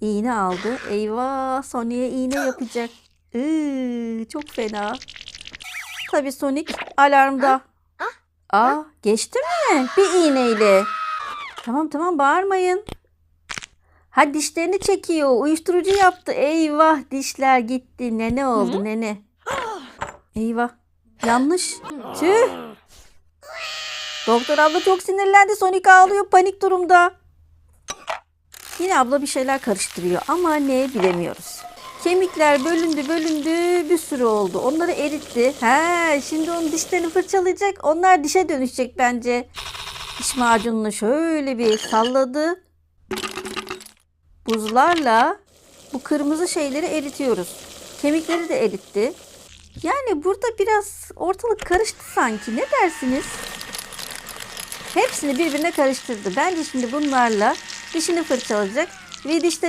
İğne aldı. Eyvah Sonic'e iğne yapacak. Iı, çok fena. Tabii Sonic alarmda. Aa geçti mi? Bir iğneyle. Tamam tamam bağırmayın. Ha dişlerini çekiyor. Uyuşturucu yaptı. Eyvah dişler gitti. Nene oldu nene. Eyvah. Yanlış. Tüh. Doktor abla çok sinirlendi. Sonic ağlıyor panik durumda. Yine abla bir şeyler karıştırıyor ama ne bilemiyoruz. Kemikler bölündü bölündü bir sürü oldu. Onları eritti. He, şimdi onun dişlerini fırçalayacak. Onlar dişe dönüşecek bence. Diş macununu şöyle bir salladı. Buzlarla bu kırmızı şeyleri eritiyoruz. Kemikleri de eritti. Yani burada biraz ortalık karıştı sanki. Ne dersiniz? Hepsini birbirine karıştırdı. Bence şimdi bunlarla dişini fırçalayacak ve dişleri